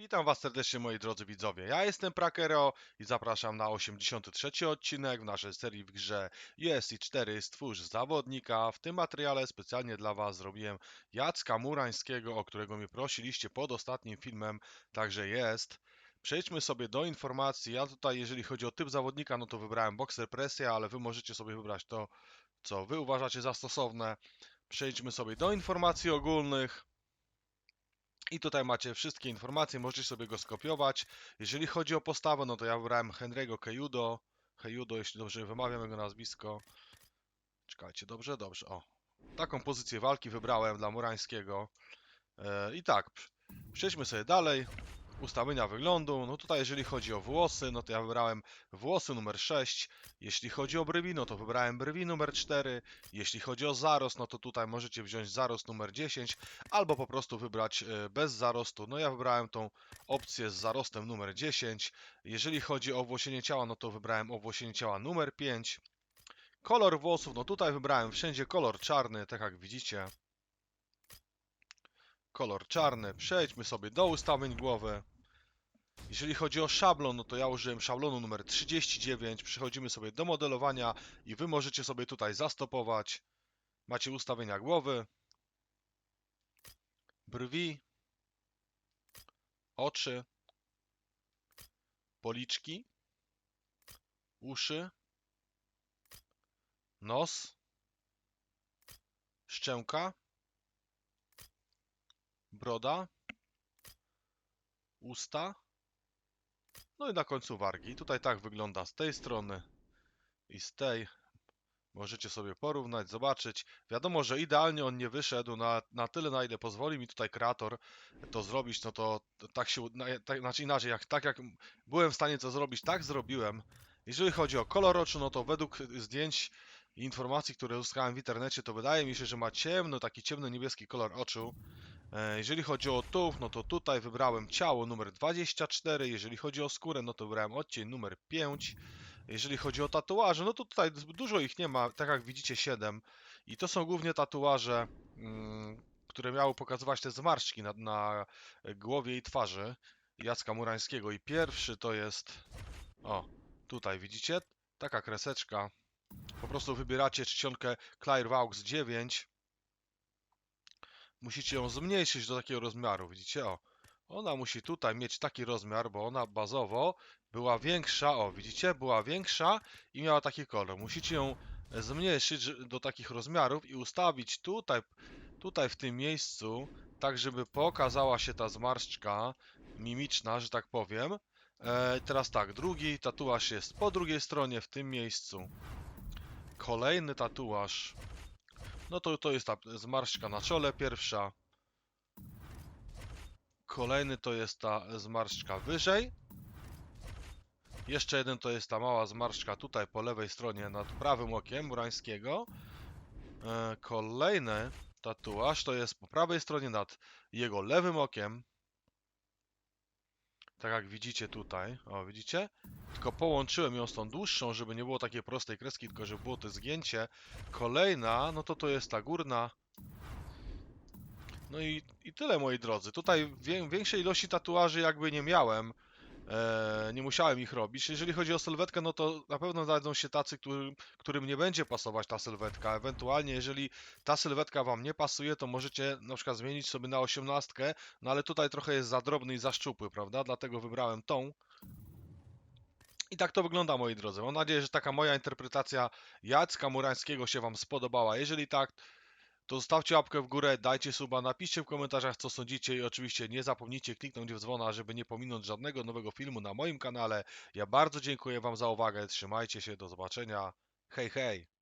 Witam Was serdecznie moi drodzy widzowie. Ja jestem Prakero i zapraszam na 83 odcinek w naszej serii w grze USC 4 Stwórz Zawodnika. W tym materiale specjalnie dla Was zrobiłem Jacka Murańskiego, o którego mnie prosiliście pod ostatnim filmem, także jest. Przejdźmy sobie do informacji. Ja tutaj, jeżeli chodzi o typ zawodnika, no to wybrałem Boxer Presja, ale Wy możecie sobie wybrać to, co Wy uważacie za stosowne. Przejdźmy sobie do informacji ogólnych. I tutaj macie wszystkie informacje, możecie sobie go skopiować. Jeżeli chodzi o postawę, no to ja wybrałem Henry'ego Kejudo. Kejudo, jeśli dobrze wymawiam jego nazwisko. Czekajcie, dobrze, dobrze. O, taką pozycję walki wybrałem dla Murańskiego. E, I tak, pr- przejdźmy sobie dalej. Ustawienia wyglądu. No tutaj, jeżeli chodzi o włosy, no to ja wybrałem włosy numer 6. Jeśli chodzi o brwi, no to wybrałem brwi numer 4. Jeśli chodzi o zarost, no to tutaj możecie wziąć zarost numer 10 albo po prostu wybrać e, bez zarostu. No ja wybrałem tą opcję z zarostem numer 10. Jeżeli chodzi o owłosienie ciała, no to wybrałem owłosienie ciała numer 5. Kolor włosów, no tutaj wybrałem wszędzie kolor czarny, tak jak widzicie. Kolor czarny. Przejdźmy sobie do ustawień głowy. Jeżeli chodzi o szablon, no to ja użyłem szablonu numer 39. Przechodzimy sobie do modelowania i wy możecie sobie tutaj zastopować. Macie ustawienia głowy, brwi, oczy, policzki, uszy, nos, szczęka, broda, usta, no i na końcu wargi. Tutaj tak wygląda z tej strony i z tej. Możecie sobie porównać, zobaczyć. Wiadomo, że idealnie on nie wyszedł na, na tyle, na ile pozwoli mi tutaj kreator to zrobić, no to tak się, tak, znaczy inaczej, jak, tak jak byłem w stanie to zrobić, tak zrobiłem. Jeżeli chodzi o kolor oczu, no to według zdjęć i informacji, które uzyskałem w internecie, to wydaje mi się, że ma ciemno, taki ciemno-niebieski kolor oczu. E, Jeżeli chodzi o tułów, no to tutaj wybrałem ciało numer 24. Jeżeli chodzi o skórę, no to wybrałem odcień numer 5. Jeżeli chodzi o tatuaże, no to tutaj dużo ich nie ma, tak jak widzicie 7. I to są głównie tatuaże, mm, które miały pokazywać te zmarszczki na, na głowie i twarzy Jacka Murańskiego. I pierwszy to jest, o, tutaj widzicie, taka kreseczka. Po prostu wybieracie czcionkę Clear Vaux 9. Musicie ją zmniejszyć do takiego rozmiaru, widzicie, o. Ona musi tutaj mieć taki rozmiar, bo ona bazowo była większa, o widzicie, była większa i miała taki kolor. Musicie ją zmniejszyć do takich rozmiarów i ustawić tutaj, tutaj w tym miejscu, tak żeby pokazała się ta zmarszczka mimiczna, że tak powiem. E, teraz tak, drugi tatuaż jest po drugiej stronie, w tym miejscu. Kolejny tatuaż. No to to jest ta zmarszczka na czole pierwsza. Kolejny to jest ta zmarszczka wyżej. Jeszcze jeden to jest ta mała zmarszczka tutaj po lewej stronie nad prawym okiem Murańskiego. E, Kolejny tatuaż to jest po prawej stronie nad jego lewym okiem. Tak jak widzicie tutaj. O, widzicie? Tylko połączyłem ją z tą dłuższą, żeby nie było takiej prostej kreski, tylko żeby było to zgięcie. Kolejna, no to to jest ta górna. No i, i tyle moi drodzy. Tutaj wię, większej ilości tatuaży jakby nie miałem. E, nie musiałem ich robić. Jeżeli chodzi o sylwetkę, no to na pewno znajdą się tacy, którym, którym nie będzie pasować ta sylwetka. Ewentualnie, jeżeli ta sylwetka Wam nie pasuje, to możecie na przykład zmienić sobie na osiemnastkę, no ale tutaj trochę jest za drobny i za szczupły, prawda? Dlatego wybrałem tą. I tak to wygląda, moi drodzy. Mam nadzieję, że taka moja interpretacja Jacka Murańskiego się Wam spodobała. Jeżeli tak, to zostawcie łapkę w górę, dajcie suba, napiszcie w komentarzach co sądzicie i oczywiście nie zapomnijcie kliknąć w dzwona, żeby nie pominąć żadnego nowego filmu na moim kanale. Ja bardzo dziękuję Wam za uwagę, trzymajcie się, do zobaczenia. Hej, hej!